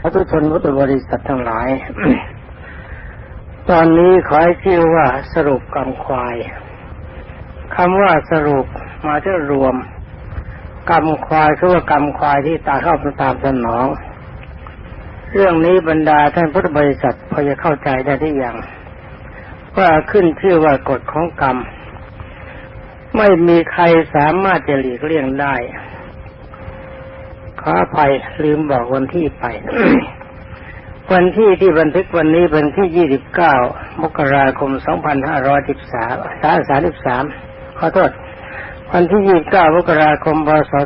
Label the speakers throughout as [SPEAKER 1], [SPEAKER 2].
[SPEAKER 1] พระทุชนพุทธบริษัททั้งหลาย ตอนนี้ขอให้ชื่อว่าสรุปกรรมควายคำว่าสรุปมาที่รวมกรรมควายคือว่ากรรมควายที่ตาเข้าไปตามสนอง เรื่องนี้บรรดาท่านพุทธบริษัทพอจะเข้าใจได้ที่อย่างว่าขึ้นชื่อว่ากฎของกรรม ไม่มีใครสามารถจะหลีกเลี่ยงได้ ขออภัยลืมบอกวันที่ไป วันที่ที่บันทึกวันนี้เป็นที่ 29 มกราคม 2513 33 ขอโทษ วันที่ 29 มกราคม พศ 2532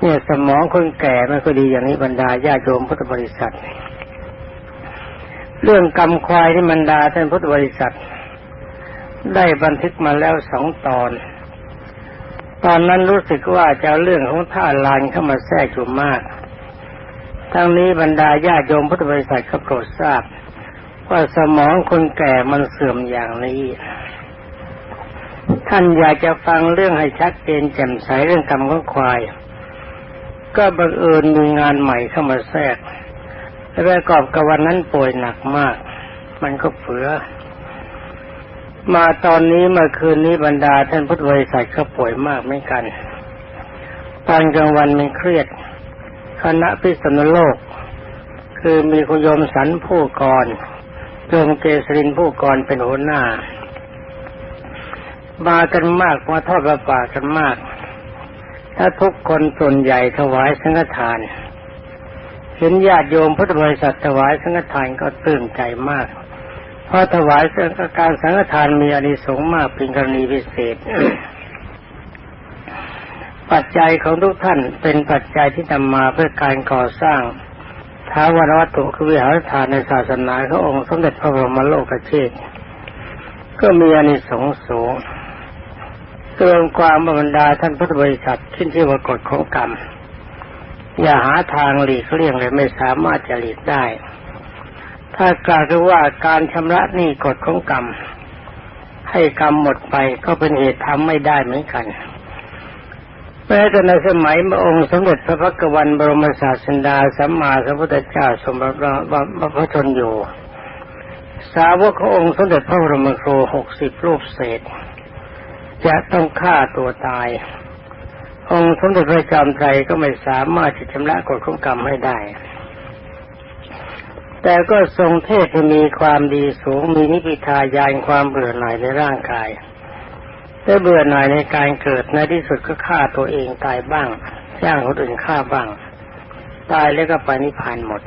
[SPEAKER 1] เนี่ยสมองคนแก่ไม่ค่อยดีอย่างนี้บรรดาญาโยมพุทธบริษัท เรื่องกรรมควายที่บรรดาท่านพุทธบริษัท ได้บันทึกมาแล้วสองตอน ตอนนั้นรู้สึกว่าจะเรื่องของท่าลานเข้ามาแทรกอยู่มาก ทั้งนี้บรรดาญาโยมพุทธบริษัทก็โปรดทราบ ว่าสมองคนแก่มันเสื่อมอย่างนี้ ท่านอยากจะฟังเรื่องให้ชัดเจนแจ่มใสเรื่องกรรมของควาย ก็บังเอิญมีงานใหม่เข้ามาแทรกและประกอบกับวันนั้นป่วยหนักมาก มันก็เฟือ มาตอนนี้มื่อคืนนี้บรรดาท่านพุทธบริษัทก็ป่วยมากเหมือนกัน ตอนกลางวันมันเครียด คณะพิษณุโลก คือมีคุณโยมสันผู้กรโยมเกษรินผู้กรเป็นหัวหน้า มากันมากมาทอดประป่ากันมาก ถ้าทุกคนส่วนใหญ่ถวายสังฆทาน เห็นญาติโยมพุทธบริษัทถวายสังฆทานก็ตื่นใจมาก เพราะถวายสังฆการสังฆทานมีอานิสงส์มากเป็นกรณีพิเศษ ปัจจัยของทุกท่านเป็นปัจจัยที่นำมาเพื่อการก่อสร้างท้าวรวัตถุคือวิหารฐานในศาสนาขององค์สมเด็จพระบรมโลกเชษก็มีอานิสงส์สูงเรื่องความบรรดาท่านพุทธบริษัทขึ้นชื่อว่ากฎของกรรม อย่าหาทางหลีกเลี่ยงเลยไม่สามารถจะหลีกได้ ถ้ากล่าวว่าการชำระหนี้กฎของกรรม ให้กรรมหมดไปก็เป็นเหตุทำไม่ได้เหมือนกันแม้แต่ในสมัยพระองค์สมเด็จพระพักวันบรมศาสดาสัมมาสัมพุทธเจ้าสมบัติพระชนอยู่ สาวกขององค์สมเด็จพระบรมครูหกสิบรูปเศษ จะต้องฆ่าตัวตาย องค์สมเด็จพระจอมไตรก็ไม่สามารถจะชำระกฎของกรรมให้ได้ แต่ก็ทรงเทศมีความดีสูงมีนิพพิทายานความเบื่อหน่ายในร่างกายได้เบื่อหน่ายในการเกิดในที่สุดก็ฆ่าตัวเองตายบ้างจ้างคนอื่นฆ่าบ้าง ตายแล้วก็ไปนิพพานหมด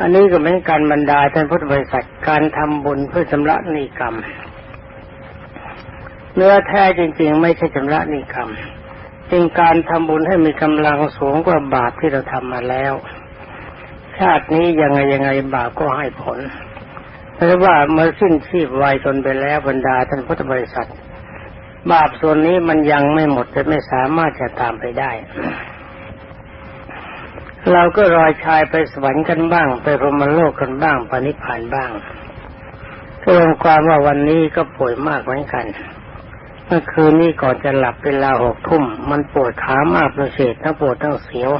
[SPEAKER 1] อันนี้ก็เป็นการบรรดาท่านพุทธบริษัทการทำบุญเพื่อชำระนิกรรมเนื้อแท้จริง ๆ ไม่ใช่ชำระนิกรรมเป็นการทำบุญให้มีกำลังสูงกว่าบาปที่เราทำมาแล้ว ชาตินี้ยังไงยังไงบาปก็ให้ผลเพราะว่าเมื่อสิ้นชีพวายตนไปแล้วบรรดาท่านพุทธบริษัท บาปส่วนนี้มันยังไม่หมดจะไม่สามารถจะตามไปได้ เราก็รอยชายไปสวรรค์กันบ้าง ไปพรหมโลกกันบ้างปณิพานบ้างก็รวมความว่าวันนี้ก็ป่วยมากเหมือนกันเมื่อคืนนี้ก่อนจะหลับเป็นลาหกทุ่ม มันปวดขามากประเสริฐทั้งปวดทั้งเสียว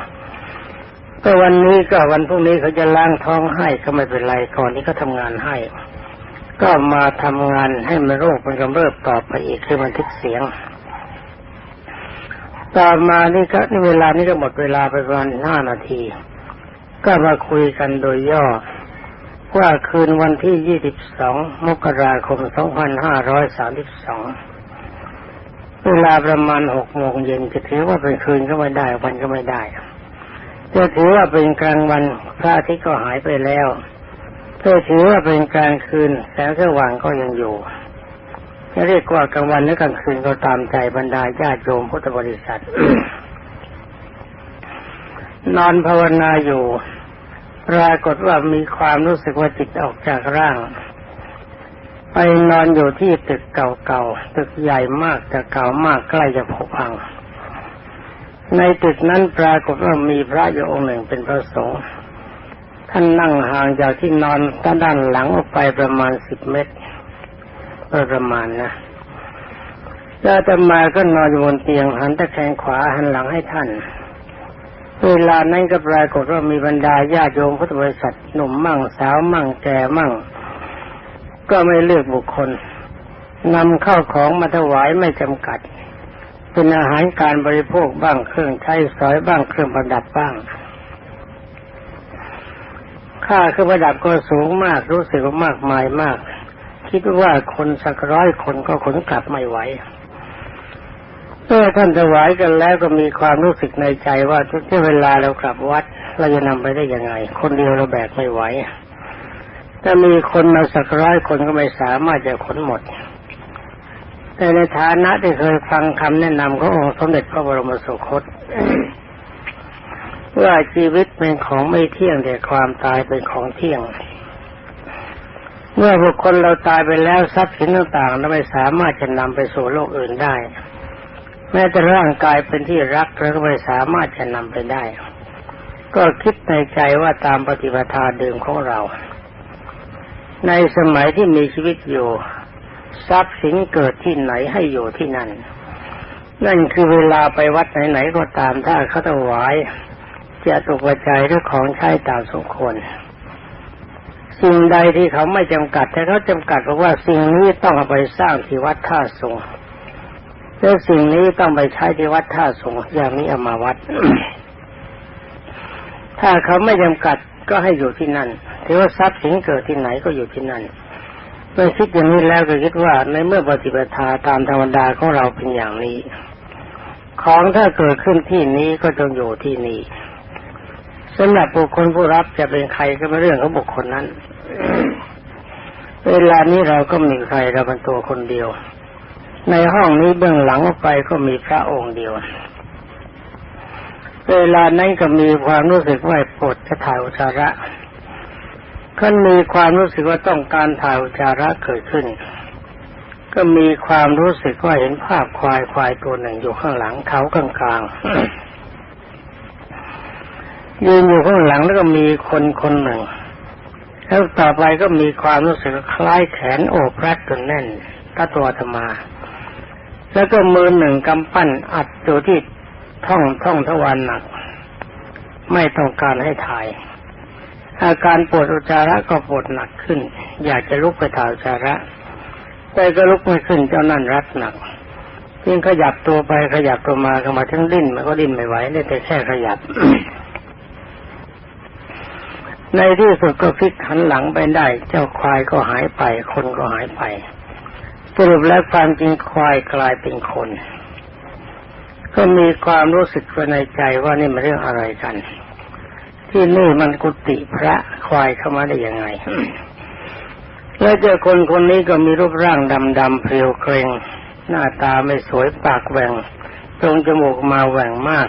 [SPEAKER 1] ก็วันนี้ก็วันพรุ่งนี้เขาจะล้างท้องให้ก็ไม่เป็นไรก่อนที่เขาทำงานให้ ก็มาทำงานให้มันโรคมันกำเริบต่อไปอีกคือบันทึกเสียงต่อมานี่ก็นี่เวลานี้ก็หมดเวลาไปประมาณห้านาที ก็มาคุยกันโดยย่อว่าคืนวันที่ยี่สิบสองมกราคมสองพันห้าร้อยสามสิบสองเวลาประมาณหกโมงเย็นจะถือว่าเป็นคืนก็ไม่ได้วันก็ไม่ได้ จะถือว่าเป็นกลางวันพระอาทิตย์ก็หายไปแล้วถ้าถือว่าเป็นกลางคืนแสงสว่างก็ยังอยู่จะเรียกว่ากลางวันหรือกลางคืนก็ตามใจบรรดาญาติโยมพุทธบริษัท นอนภาวนาอยู่ปรากฏว่ามีความรู้สึกว่าจิตออกจากร่าง ไปนอนอยู่ที่ตึกเก่าๆตึกใหญ่มากแต่เก่ามากใกล้จะผุพัง ในตึกนั้นปรากฏว่ามีพระอยู่องค์หนึ่งเป็นพระสงฆ์ท่านนั่งห่างจากที่นอนด้านหลังออกไปประมาณสิบเมตรประมาณนะแล้วจะมาก็นอนอยู่บนเตียงหันตะแคงขวาหันหลังให้ท่าน เวลานั้นก็ปรากฏว่ามีบรรดาญาติโยมพุทธบริษัทหนุ่มมั่งสาวมั่งแก่มั่ง ก็ไม่เลือกบุคคลนำเข้าของมาถวายไม่จำกัด เป็นอาหารการบริโภคบ้างเครื่องใช้สอยบ้างเครื่องประดับบ้าง ค่าเครื่องประดับก็สูงมากรู้สึกว่ามากมายมาก คิดว่าคนสักร้อยคนก็ขนกลับไม่ไหวเมื่อท่านถวายกันแล้วก็มีความรู้สึกในใจว่าทุกที่เวลาเรากลับวัด เราจะนำไปได้ยังไง คนเดียวเราแบกไม่ไหวถ้ามีคนมาสักร้อยคนก็ไม่สามารถจะขนหมด แต่ในฐานะที่เคยฟังคำแนะนำขององค์สมเด็จพระบรมสุคตว่าชีวิตเป็นของไม่เที่ยงแต่ความตายเป็นของเที่ยง เมื่อบุคคลเราตายไปแล้วทรัพย์สินต่างๆเราไม่สามารถจะนำไปสู่โลกอื่นได้ แม้แต่ร่างกายเป็นที่รักเราก็ไม่สามารถจะนำไปได้ ก็คิดในใจว่าตามปฏิปทาเดิมของเรา ในสมัยที่มีชีวิตอยู่ ทรัพย์สินเกิดที่ไหนให้อยู่ที่นั่น นั่นคือเวลาไปวัดไหนๆก็ตามถ้าเขาถวายจะตกกระจายด้วยของใช้ตามสมควรสิ่งใดที่เขาไม่จำกัด แต่เขาจำกัดบอกว่าสิ่งนี้ต้องเอาไปสร้างที่วัดท่าสงแล้วสิ่งนี้ต้องไปใช้ที่วัดท่าสงอย่างนี้เอามาวัด ถ้าเขาไม่จำกัดก็ให้อยู่ที่นั่นถือว่าทรัพย์สินเกิดที่ไหนก็อยู่ที่นั่น เมื่อคิดอย่างนี้แล้วก็คิดว่าในเมื่อปฏิปทาตามธรรมดาของเราเป็นอย่างนี้ ของถ้าเกิดขึ้นที่นี้ก็จงอยู่ที่นี่สำหรับบุคคลผู้รับจะเป็นใครก็เป็นเรื่องของบุคคลนั้น เวลานี้เราก็มีใครเราเป็นตัวคนเดียว ในห้องนี้เบื้องหลังออกไปก็มีพระองค์เดียว เวลานั้นก็มีความรู้สึกว่าปวดจะถ่ายอุจจาระ ก็มีความรู้สึกว่าต้องการถ่ายอุจาระเกิดขึ้น ก็มีความรู้สึกว่าเห็นภาพควายควายตัวหนึ่งอยู่ข้างหลังเขากลางๆยืนอยู่ข้างหลังแล้วก็มีคนคนหนึ่ง แล้วต่อไปก็มีความรู้สึกคล้ายแขนโอบรัดจนแน่นก็ตัวธรรมา แล้วก็มือหนึ่งกำปั้นอัดอยู่ที่ท่องท่องทวารหนัก ไม่ต้องการให้ถ่าย อาการปวดอุจจาระก็ปวดหนักขึ้น อยากจะลุกไปถ่ายอุจจาระ แต่ก็ลุกไม่ขึ้นเจ้านั่นรัดหนักยิ่งขยับตัวไปขยับตัวมาก็มาทั้งดิ้นมันก็ดิ้นไม่ไหวได้แต่แค่ขยับ ในที่สุดก็พลิกหันหลังไปได้ เจ้าควายก็หายไป คนก็หายไปสรุปแล้วความจริงควายกลายเป็นคน ก็มีความรู้สึกในใจว่านี่มันเรื่องอะไรกัน ที่นี่มันกุฏิพระควายเข้ามาได้ยังไง แล้วเจอคนคนนี้ก็มีรูปร่างดำดำเพรียวเกรงหน้าตาไม่สวยปากแหว่งตรงจมูกมาแหว่งมาก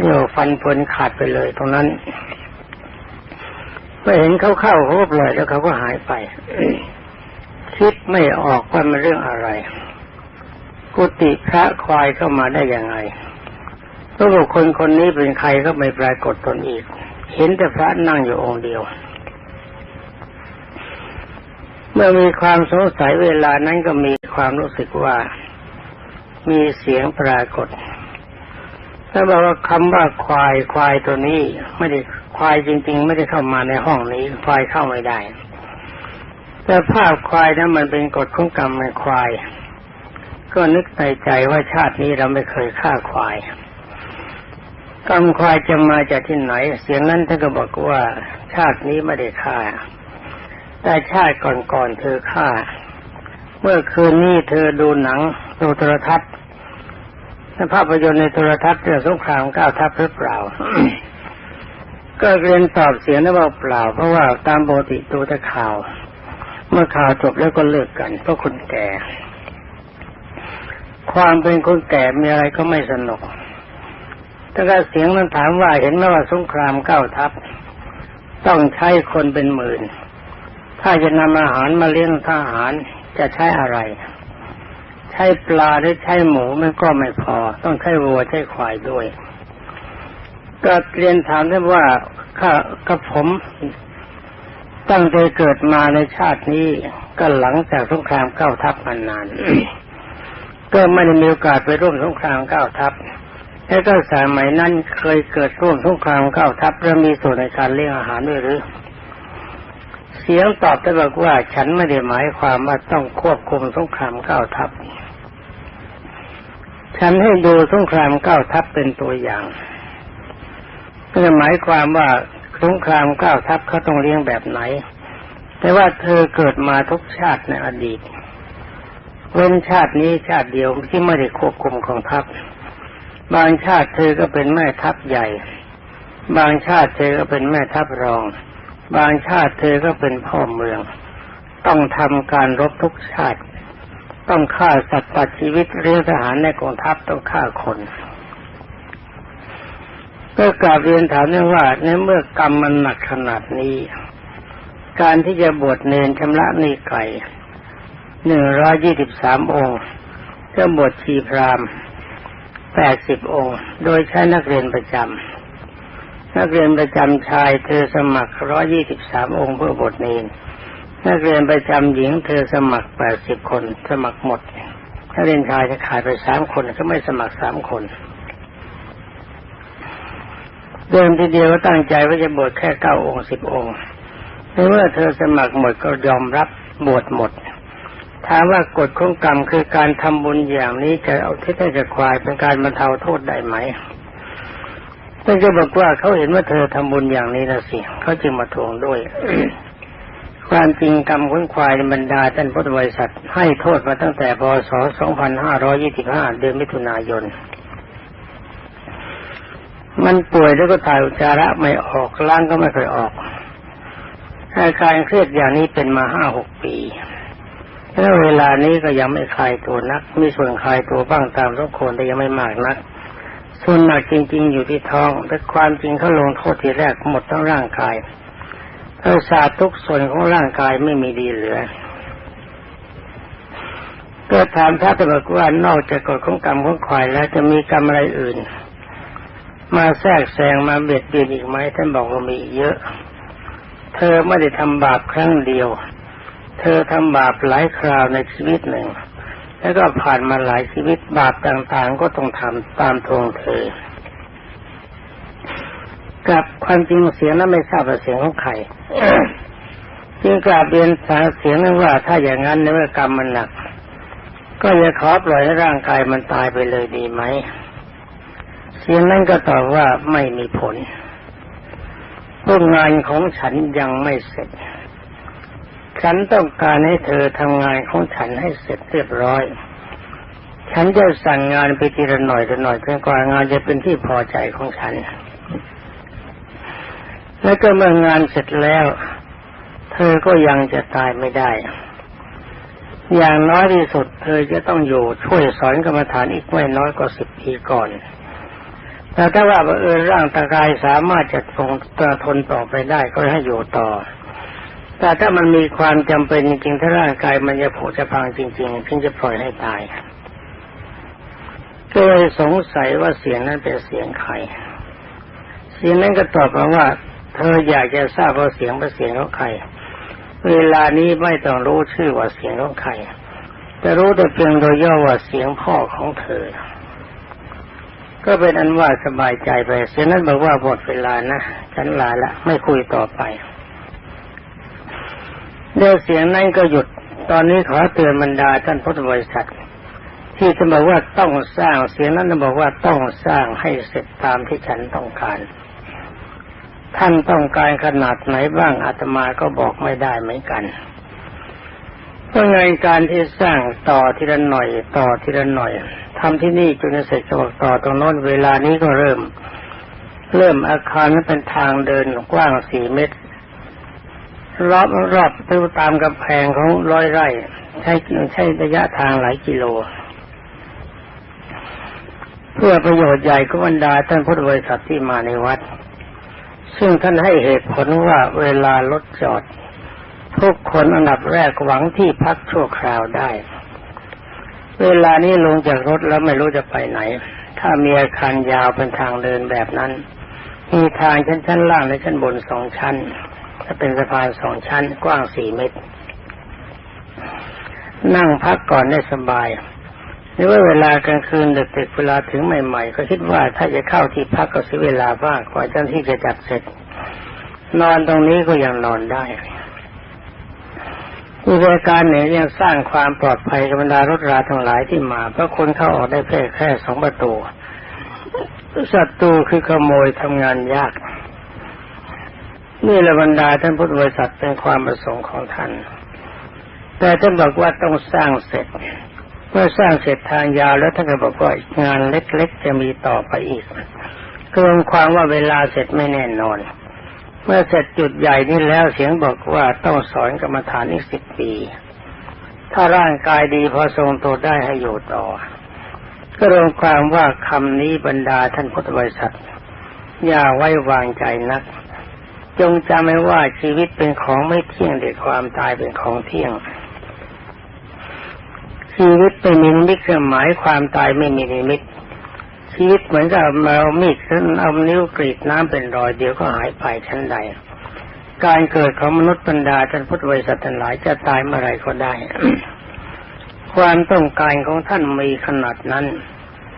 [SPEAKER 1] เรียวฟันเพลนขาดไปเลยตรงนั้นไปเห็นเขาเข้าเขาก็ปล่อยแล้วเขาก็หายไป คิดไม่ออกว่ามันเรื่องอะไร กุฏิพระควายเข้ามาได้ยังไง พระบุคคลคนนี้เป็นใครก็ไม่ปรากฏตนอีก เห็นแต่พระนั่งอยู่องค์เดียว เมื่อมีความสงสัยเวลานั้นก็มีความรู้สึกว่า มีเสียงปรากฏถ้าบอกว่าคำว่าควายควายตัวนี้ ไม่ได้ควายจริง ๆ ไม่ได้เข้ามาในห้องนี้ ควายเข้าไม่ได้ แต่ภาพควายนั้นมันเป็นกฎของกรรมในควาย ก็นึกในใจว่าชาตินี้เราไม่เคยฆ่าควาย กรรมควายจะมาจากที่ไหน เสียงนั้นท่านก็บอกว่า ชาตินี้ไม่ได้ฆ่า แต่ชาติก่อนๆเธอฆ่า เมื่อคืนนี้เธอดูหนังดูโทรทัศน์ภาพยนตร์ในโทรทัศน์เรื่องสงครามก้าวทัพหรือเปล่า ก็เรียนตอบเสียงนะว่าเปล่า เพราะว่าตามปกติดูแต่ข่าว เมื่อข่าวจบแล้วก็เลิกกัน เพราะคนแก่ ความเป็นคนแก่มีอะไรก็ไม่สนุก แต่ก็เสียงมันถามว่าเห็นไหมว่าสงครามเก้าทัพ ต้องใช้คนเป็นหมื่น ถ้าจะนำอาหารมาเลี้ยงทหารจะใช้อะไร ใช้ปลาหรือใช้หมูมันก็ไม่พอ ต้องใช้วัวใช้ควายด้วย ก็เรียนถามท่านว่าข้ากับผมตั้งใจเกิดมาในชาตินี้ก็หลังจากสงครามเก้าทัพมานาน ก็ไม่ได้มีโอกาสไปร่วมสงครามเก้าทัพ แล้วก็สมัยนั้นเคยเกิดร่วมสงครามเก้าทัพและมีส่วนในการเลี้ยงอาหารด้วยหรือ เสียงตอบได้บอกว่าฉันไม่ได้หมายความว่าต้องควบคุมสงครามเก้าทัพ ฉันให้ดูสงครามเก้าทัพเป็นตัวอย่างก็หมายความว่าสงครามเก้าทัพเขาต้องเลี้ยงแบบไหน แต่ว่าเธอเกิดมาทุกชาติในอดีตเว้นชาตินี้ชาติเดียวที่ไม่ได้ควบคุมของทัพ บางชาติเธอก็เป็นแม่ทัพใหญ่ บางชาติเธอก็เป็นแม่ทัพรอง บางชาติเธอก็เป็นพ่อเมือง ต้องทำการรบทุกชาติ ต้องฆ่าสัตว์ตัดชีวิตเรียกทหารในกองทัพต้องฆ่าคนก็กราบเรียนถามว่าในเมื่อกรรมมันหนักขนาดนี้ การที่จะบวชเนนชำระนีไก่หนึ่งร้อยยี่สิบสามองค์จะบวชชีพราม แปดสิบองค์ โดยใช้นักเรียนประจำนักเรียนประจำชายเธอสมัครร้อยี่สิบสามองค์เพื่อบวชเนนนักเรียนประจำหญิงเธอสมัครแปดสิบคนสมัครหมดนักเรียนชายจะขายไปสามคนก็ไม่สมัครสามคนเดิมทีเดียวก็ตั้งใจว่าจะบวชแค่เก้าองค์สิบองค์เมื่อเธอสมัครหมดก็ยอมรับบวชหมด ถามว่ากฎของกรรมคือการทำบุญอย่างนี้จะเอาที่ให้จะควายเป็นการบรรเทาโทษได้ไหมท่านก็บอกว่าเขาเห็นว่าเธอทำบุญอย่างนี้นะสิเขาจึงมาทวงด้วย ความจริงกรรมของควายบรรดาท่านพุทธบริษัทให้โทษมาตั้งแต่พศ 2525 เดือนมิถุนายน มันป่วยแล้วก็ถ่ายอุจจาระไม่ออกล้างก็ไม่เคยออกอาการเครียดอย่างนี้เป็นมาห้าหกปี แล้วเวลานี้ก็ยังไม่คลายตัวนัก มีส่วนคลายตัวบ้างตามทุกคนแต่ยังไม่มากนัก ส่วนหนักจริง ๆ อยู่ที่ท้องแต่ความจริงเขาลงโทษทีแรกหมดทั้งร่างกายประสาททุกส่วนของร่างกายไม่มีดีเหลือก็ถามท่านตบอกว่านอกจากกฎของกรรมของควายแล้วจะมีกรรมอะไรอื่น มาแทรกแซงมาเบียดเบียนอีกไหมท่านบอกว่ามีเยอะ เธอไม่ได้ทำบาปครั้งเดียว เธอทำบาปหลายคราวในชีวิตหนึ่ง แล้วก็ผ่านมาหลายชีวิตบาปต่างๆ ก็ต้องทำตามทวงเธอกับความจริงเสียงนั้นไม่ทราบว่าเสียงของใครจึงกราบเรียนสาเสียงนั้นว่า ถ้าอย่างนั้นในเมื่อกรรมมันหนัก ก็อย่าขอปล่อยให้ร่างกายมันตายไปเลยดีไหมเสียงนั้นก็ตอบว่าไม่มีผลพวกงานของฉันยังไม่เสร็จ ฉันต้องการให้เธอทำงานของฉันให้เสร็จเรียบร้อย ฉันจะสั่งงานไปทีละหน่อยละหน่อยจนกว่างานจะเป็นที่พอใจของฉัน แล้วก็เมื่องานเสร็จแล้ว เธอก็ยังจะตายไม่ได้ อย่างน้อยที่สุด เธอจะต้องอยู่ช่วยสอนกรรมฐานอีกไม่น้อยกว่าสิบปีก่อนแต่ถ้าว่าเออร่างตากายสามารถจะทนทนต่อไปได้ก็ให้อยู่ต่อ แต่ถ้ามันมีความจำเป็นจริงๆถ้าร่างกายมันจะผุจะพังจริงๆถึงจะปล่อยให้ตายก็เลยสงสัยว่าเสียงนั้นเป็นเสียงใคร เสียงนั้นก็ตอบมาว่า เธออยากจะทราบว่าเสียงเป็นเสียงของใคร เวลานี้ไม่ต้องรู้ชื่อว่าเสียงของใคร แต่รู้แต่เพียงโดยย่อว่าเสียงพ่อของเธอ ก็เป็นอันว่าสบายใจไป เสียงนั้นบอกว่าหมดเวลานะฉันลาละไม่คุยต่อไป เดี๋ยวเสียงนั้นก็หยุด ตอนนี้ขอเตือนบรรดาท่านพุทธบริษัท ที่จะบอกว่าต้องสร้างเสียงนั้นบอกว่าต้องสร้างให้เสร็จตามที่ฉันต้องการ ท่านต้องการขนาดไหนบ้างอาตมาก็บอกไม่ได้เหมือนกันเพราะงานการที่สร้างต่อทีละหน่อยต่อทีละหน่อยทำที่นี่จนเสร็จจะบอกต่อตรงโน้นเวลานี้ก็เริ่ม เริ่มอาคารนั้นเป็นทางเดินกว้างสี่เมตร รอบรอบตื้ตามกำแพงของร้อยไร่ ใช้ใช้ระยะทางหลายกิโล เพื่อประโยชน์ใหญ่ก็บรรดาท่านพุทธบริษัทที่มาในวัด ซึ่งท่านให้เหตุผลว่าเวลารถจอด ทุกคนอันดับแรกหวังที่พักชั่วคราวได้ เวลานี้ลงจากรถแล้วไม่รู้จะไปไหน ถ้ามีอาคารยาวเป็นทางเดินแบบนั้น มีทางชั้นชั้นล่างและชั้นบนสองชั้น ถ้าเป็นสะพานสองชั้นกว้างสี่เมตร นั่งพักก่อนได้สบายหรือว่าเวลากลางคืนเดึกๆเวลาถึงใหม่ ๆ ก็คิดว่าถ้าจะเข้าที่พักก็เสียเวลาบ้างกว่าเจ้าที่จะจัดเสร็จ นอนตรงนี้ก็ยังนอนได้อุปการเนี่ยยังสร้างความปลอดภัยกับบรรดารถราทั้งหลายที่มาเพราะคนเข้าออกได้แค่แค่สองประตูศัตรูคือขโมยทำงานยาก นี่ละบรรดาท่านพุทธบริษัทเป็นความประสงค์ของท่าน แต่ท่านบอกว่าต้องสร้างเสร็จ เมื่อสร้างเสร็จทางยาวแล้วท่านก็บอกว่างานเล็กๆจะมีต่อไปอีกรวมความว่าเวลาเสร็จไม่แน่นอน เมื่อเสร็จจุดใหญ่นี้แล้วเสียงบอกว่าต้องสอนกรรมฐานอีกสิบปี ถ้าร่างกายดีพอทรงตัวได้ให้อยู่ต่อ ก็รวมความว่าคำนี้บรรดาท่านพุทธบริษัทอย่าไว้วางใจนัก จงจำไว้ว่าชีวิตเป็นของไม่เที่ยงแต่ความตายเป็นของเที่ยง ชีวิตไม่มีนิมิตหมายความตายไม่มีนิมิต ชีวิตเหมือนกับเอามีดขึ้นเอานิ้วกรีดน้ำเป็นรอยเดียวก็หายไปชั้นใด การเกิดของมนุษย์บรรดาท่านพุทธบริษัททั้งหลายจะตายเมื่อไรก็ได้ ความต้องการของท่านมีขนาดนั้น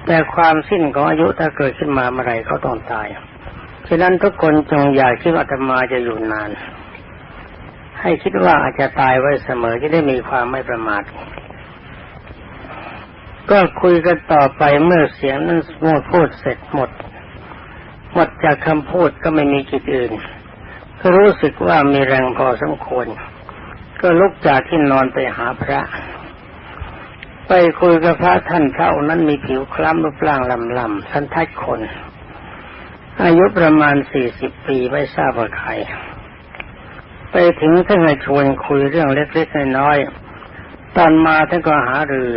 [SPEAKER 1] แต่ความสิ้นของอายุถ้าเกิดขึ้นมาเมื่อไรเขาต้องตาย ฉะนั้นทุกคนจงอย่าคิดว่าอาตมาจะอยู่นาน ให้คิดว่าอาจจะตายไว้เสมอจะได้มีความไม่ประมาทก็คุยกันต่อไปเมื่อเสียงนั้นหมดพูดเสร็จหมด หมดจากคำพูดก็ไม่มีกิจอื่น ก็รู้สึกว่ามีแรงพอสมควร ก็ลุกจากที่นอนไปหาพระ ไปคุยกับพระท่านเท่านั้นมีผิวคล้ำรูปร่างลำลำสันทัดคน อายุประมาณสี่สิบปีไม่ทราบว่าใคร ไปถึงท่านชวนคุยเรื่องเล็กๆน้อยๆตอนมาท่านก็หารือ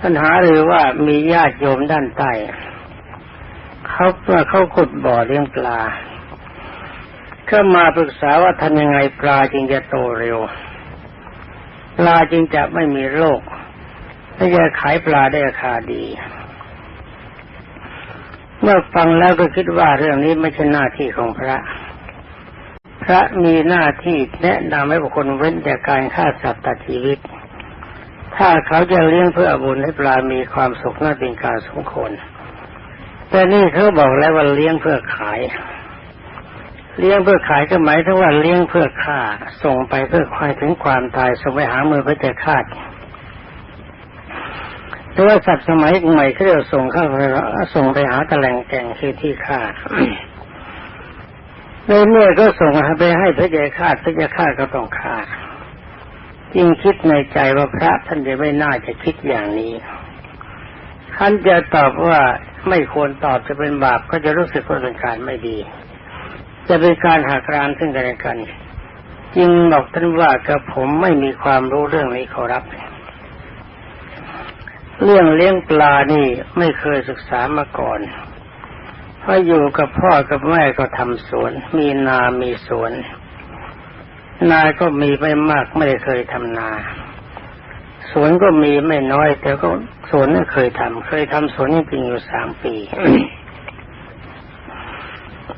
[SPEAKER 1] ท่านหารือว่ามีญาติโยมด้านใต้เขาเมื่อเขาขุดบ่อเลี้ยงปลา ก็มาปรึกษาว่าทำยังไงปลาจึงจะโตเร็ว ปลาจึงจะไม่มีโรคและจะขายปลาได้ราคาดี เมื่อฟังแล้วก็คิดว่าเรื่องนี้ไม่ใช่หน้าที่ของพระ พระมีหน้าที่แนะนำให้บุคคลเว้นจากการฆ่าสัตว์ตัดชีวิต ถ้าเขาจะเลี้ยงเพื่อบุญให้ปลามีความสุขน่าเป็นการสมควรแต่นี่เขาบอกแล้วว่าเลี้ยงเพื่อขาย เลี้ยงเพื่อขายก็หมายถึงว่าเลี้ยงเพื่อฆ่า ส่งไปเพื่อควายถึงความตายส่งไปหามือพระเจ้าคา รือว่าสัตว์สมัยใหม่เขาเรียกส่งเข้าไปส่งไปหาตะแหล่งแก่งคือที่ฆ่าในเมื่อก็ส่งไปให้พระเจ้าคาพระเจ้าคาก็ต้องฆ่ายิ่งคิดในใจว่าพระท่านจะไม่น่าจะคิดอย่างนี้ท่านจะตอบว่าไม่ควรตอบจะเป็นบาปก็จะรู้สึกว่าเป็นการไม่ดี จะเป็นการหักรานซึ่งกันและกัน จึงบอกท่านว่ากับผมไม่มีความรู้เรื่องนี้ขอรับเเรื่องเลี้ยงปลานี่ไม่เคยศึกษามาก่อนเพราะอยู่กับพ่อกับแม่ก็ทำสวน มีนามีสวน นาก็มีไม่มากไม่เคยทำนา สวนก็มีไม่น้อย แต่ก็สวนนี่เคยทำเคยทำสวนนี่จริงอยู่สามปี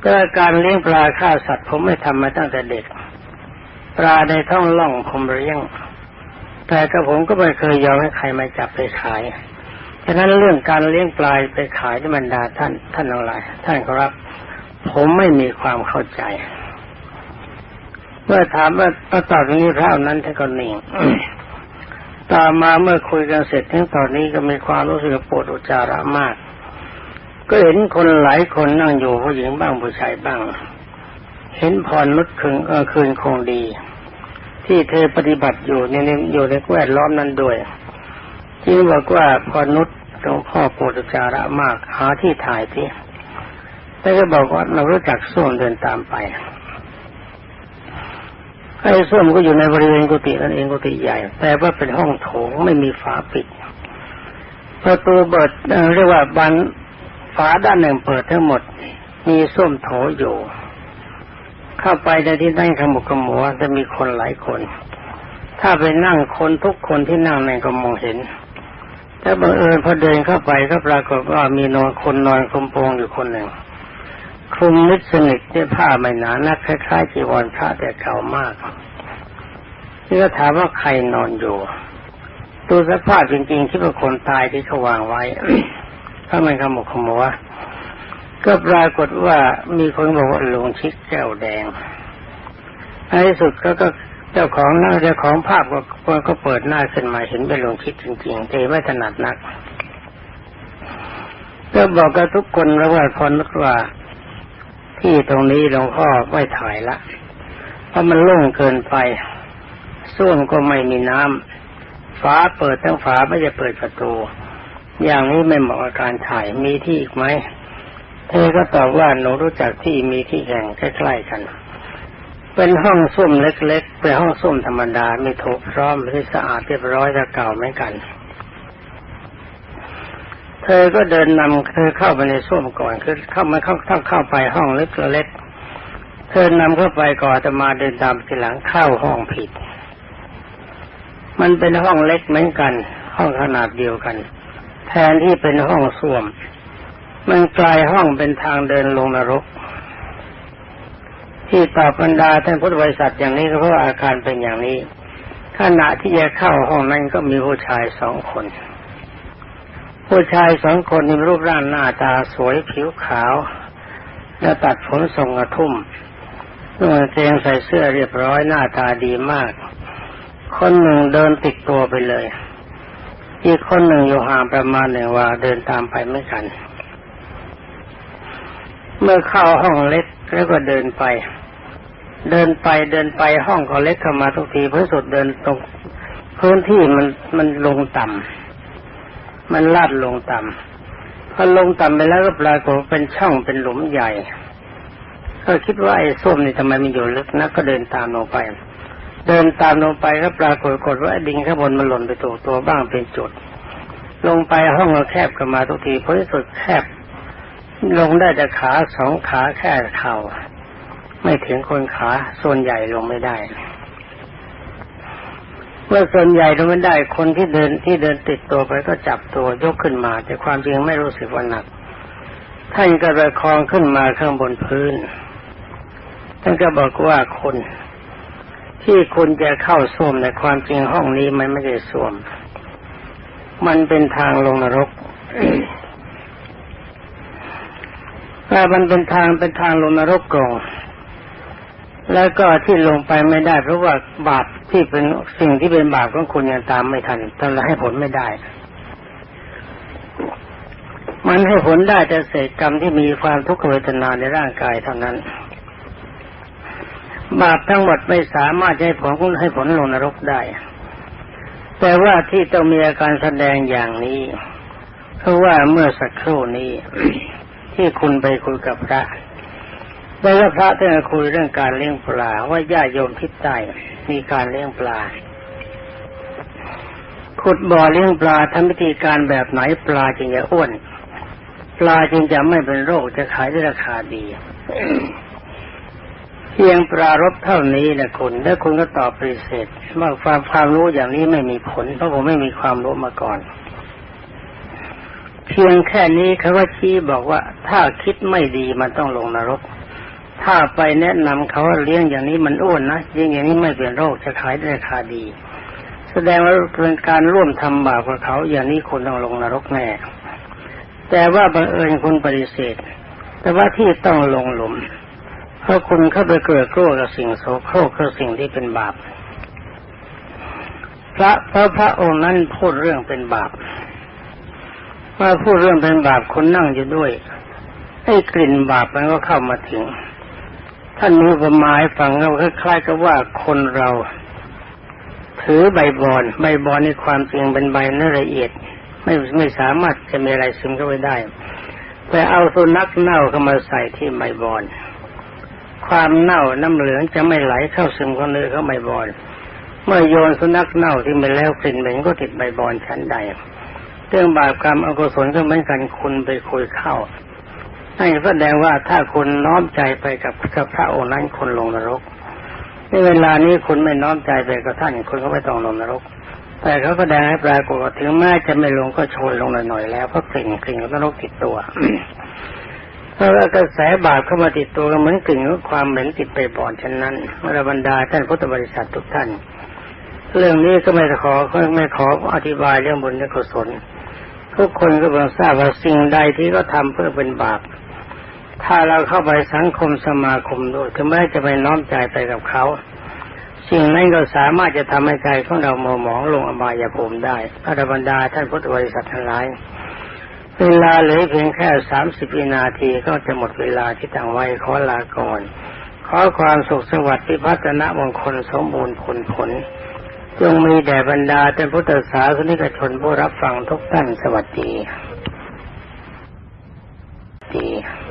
[SPEAKER 1] กการเลี้ยงปลาฆ่าสัตว์ผมไม่ทำมาตั้งแต่เด็ก ปลาในท้องล่องผมเลี้ยง แต่กระผมก็ไม่เคยยอมให้ใครมาจับไปขายฉะนั้นเรื่องการเลี้ยงปลายไปขายที่บรรดาท่านท่านอะไรท่านครับ ผมไม่มีความเข้าใจ เมื่อถามว่าตอนนี้พระนั้นท่านก็นิ่งต่อมาเมื่อคุยกันเสร็จทั้งตอนนี้ก็มีความรู้สึกปวดอุจจาระมาก ก็เห็นคนหลายคนนั่งอยู่ผู้หญิงบ้างผู้ชายบ้าง เห็นพรนุชคืนเออคืนคงดี ที่เธอปฏิบัติอยู่ในอยู่ในแวดล้อมนั้นด้วยที่บอกว่าพรนุชหลวงพ่อปวดจาระมากหาที่ถ่ายที่แต่ก็บอกว่าเรารู้จักส้วมเดินตามไปไอ้ส้วมก็อยู่ในบริเวณกุฏินั่นเองกุฏิใหญ่ แต่ว่าเป็นห้องโถงไม่มีฝาปิดประตูเปิดเรียกว่าบานฝาด้านหนึ่งเปิดทั้งหมด มีส้วมโถอยู่ เข้าไปในที่นั่งขมุกขมัวจะมีคนหลายคน ถ้าไปนั่งคนทุกคนที่นั่งในก็มองเห็นแต่บังเอิญพอเดินเข้าไปก็ปรากฏว่ามีนอนคนนอนคลุมโปงอยู่คนหนึ่งคลุมมิดสนิทด้วยผ้าไม่หนานักคล้ายๆจีวรพระแต่เก่ามากนี่ก็ถามว่าใครนอนอยู่ดูสภาพจริงๆคิดว่าคนตายที่เขาวางไว้ถ้ามันขมุกขมัว ก็ปรากฏว่ามีคนบอกว่าลงชิดแก้วแดงในที่สุดก็ก็เจ้าของหน้าเจ้าของภาพก็ก็ก็เปิดหน้าขึ้นมาเห็นเป็นลงชิดจริงๆแต่ไม่ถนัดนัก ก็บอกกับทุกคนแล้วว่าพอนึกว่าที่ตรงนี้หลวงพ่อไม่ถ่ายละเพราะมันโล่งเกินไปส้วมก็ไม่มีน้ำฝาเปิดทั้งฝาไม่จะเปิดประตู อย่างนี้ไม่เหมาะกับการถ่ายมีที่อีกไหม เธอก็ตอบว่าหนูรู้จักที่มีที่แห่งใกล้ๆกัน เป็นห้องส้วมเล็กๆเป็นห้องส้วมธรรมดาไม่ถูกพร้อมไม่สะอาดเรียบร้อยแต่เก่าเหมือนกัน เธอก็เดินนำเธอเข้าไปในส้วมก่อนคือเข้ามาเข้าเข้าเข้าไปห้องเล็กๆเธอนำเข้าไปก่อนจะมาเดินตามทีหลังเข้าห้องผิด มันเป็นห้องเล็กเหมือนกัน ห้องขนาดเดียวกัน แทนที่เป็นห้องส้วม มันกลายห้องเป็นทางเดินลงนรก ที่ตอบบรรดาท่านพุทธบริษัทอย่างนี้ก็เพราะอาการเป็นอย่างนี้ขณะที่จะเข้าห้องนั้นก็มีผู้ชายสองคน ผู้ชายสองคนมีรูปร่างหน้าตาสวยผิวขาว และตัดผมทรงกระทุ่มนุ่งกางเกงใส่เสื้อเรียบร้อยหน้าตาดีมาก คนหนึ่งเดินติดตัวไปเลย อีกคนหนึ่งอยู่ห่างประมาณหนึ่งว่าเดินตามไปไม่กัน เมื่อเข้าห้องเล็กแล้วก็เดินไป เดินไปเดินไปห้องก็เล็กเข้ามาทุกทีเพื่อสุดเดินตรงพื้นที่มันมันลงต่ำมันลาดลงต่ำพอลงต่ำไปแล้วก็ปรากฏเป็นช่องเป็นหลุมใหญ่ก็คิดว่าไอ้ส้มนี่ทำไมมันอยู่ลึกนักก็เดินตามลงไป เดินตามลงไปก็ปรากฏว่าดินข้างบนมันหล่นไปตัวตัวบ้างเป็นจุด ลงไปห้องก็แคบกันมาทุกทีเพราะที่สุดแคบ ลงได้แต่ขาสองขาแค่เข่าไม่ถึงคนขาส่วนใหญ่ลงไม่ได้เมื่อส่วนใหญ่ลงไม่ได้คนที่เดินที่เดินติดตัวไปก็จับตัวยกขึ้นมา แต่ความจริงไม่รู้สึกว่าหนักท่านก็ประคองขึ้นมาข้างบนพื้นท่านก็บอกว่าคนที่คุณจะเข้าส้วมในความจริงห้องนี้มันไม่ได้ส้วม มันเป็นทางลงนรก ถ้ามันเป็นทางเป็นทางลงนรกกรงแล้วก็ที่ลงไปไม่ได้ เพราะว่าบาปที่เป็นสิ่งที่เป็นบาปของคุณยังตามไม่ทันทำให้ผลไม่ได้ มันให้ผลได้แต่เศษกรรมที่มีความทุกขเวทนาในร่างกายเท่านั้น บาปทั้งหมดไม่สามารถให้ผลให้ผลลงนรกได้ แต่ว่าที่ต้องมีอาการแสดงอย่างนี้ เพราะว่าเมื่อสักครู่นี้ ที่คุณไปคุยกับพระแล้วพระท่านคุยเรื่องการเลี้ยงปลาว่าญาติโยมทิศใต้มีการเลี้ยงปลา ขุดบ่อเลี้ยงปลาทำวิธีการแบบไหนปลาจึงจะอ้วน ปลาจึงจะไม่เป็นโรคจะขายได้ราคาดีเพียงปรารบเท่านี้นะคุณแล้วคุณก็ตอบปฏิเสธว่าความความรู้อย่างนี้ไม่มีผลเพราะผมไม่มีความรู้มาก่อน พียงแค่นี้เขาว่าชี้บอกว่า ถ้าคิดไม่ดีมันต้องลงนรก ถ้าไปแนะนำเขาว่าเลี้ยงอย่างนี้มันอ้วนนะยิ่งอย่างนี้ไม่เป็นโรคจะขายได้ราคาดี แสดงว่าเป็นการร่วมทำบาปกับเขาอย่างนี้คุณต้องลงนรกแน่ แต่ว่าบังเอิญคุณปฏิเสธ แต่ว่าที่ต้องลงหลุมเพราะคุณเข้าไปเกิดกลัวกับสิ่งโสโครกกับสิ่งที่เป็นบาปพระพระพระองค์นั้นพูดเรื่องเป็นบาป ว่าพูดเรื่องเป็นบาปคนนั่งอยู่ด้วยให้กลิ่นบาปมันก็เข้ามาถึง ท่านมีประมาให้ฟังเราคล้ายๆกับว่าคนเรา ถือใบบอน ใบบอนในความจริงเป็นใบเนื้อละเอียด ไม่ไม่สามารถจะมีอะไรซึมเข้าไปได้แต่เอาสุนัขเน่าเข้ามาใส่ที่ใบบอน ความเน่าน้ำเหลืองจะไม่ไหลเข้าซึมเข้าเนื้อเข้าใบบอน เมื่อโยนสุนัขเน่าที่มันแล้วกลิ่นเหม็นก็ติดใบบอนชั้นใด เรื่องบาปกรรมอกุศลก็เหมือนกันคุณไปคุยเข้านั่นแสดงว่าถ้าคุณน้อมใจไปกับกับพระองค์นั้นคนลงนรกในเวลานี้คุณไม่น้อมใจไปกับท่านคุณก็ไม่ต้องลงนรก แต่เขาแสดงให้ปรากฏว่าถึงแม้จะไม่ลงก็ชนลงหน่อยๆแล้วเพราะกลิ่นกลิ่นของนรกติดตัวเพราะว่ากระแสบาปเข้ามาติดตัวก็เหมือนกลิ่นของความเหม็นติดไปบ่อนฉะนั้นเมื่อบรรดาท่านพุทธบริษัททุกท่าน เรื่องนี้ก็ไม่ขอไม่ขออธิบายเรื่องบุญและกุศล ทุกคนก็เพิ่งทราบว่าสิ่งใดที่เขาทำเพื่อเป็นบาป ถ้าเราเข้าไปสังคมสมาคมด้วยถึงแม้จะไปน้อมใจไปกับเขา สิ่งนั้นก็สามารถจะทำให้ใจของเรามัวหมองลงอบายภูมิได้พระบรรมดาท่านพุทธบริษัททั้งหลาย เวลาเหลือเพียงแค่สามสิบวินาทีก็จะหมดเวลาที่ตั้งไว้ขอลาก่อน ขอความสุขสวัสดิ์พิพัฒนมงคลสมบูรณ์ผลผล จงมีแด่บรรดาท่านพุทธศาสนิกชนผู้รับฟังทุกท่านสวัสดีดี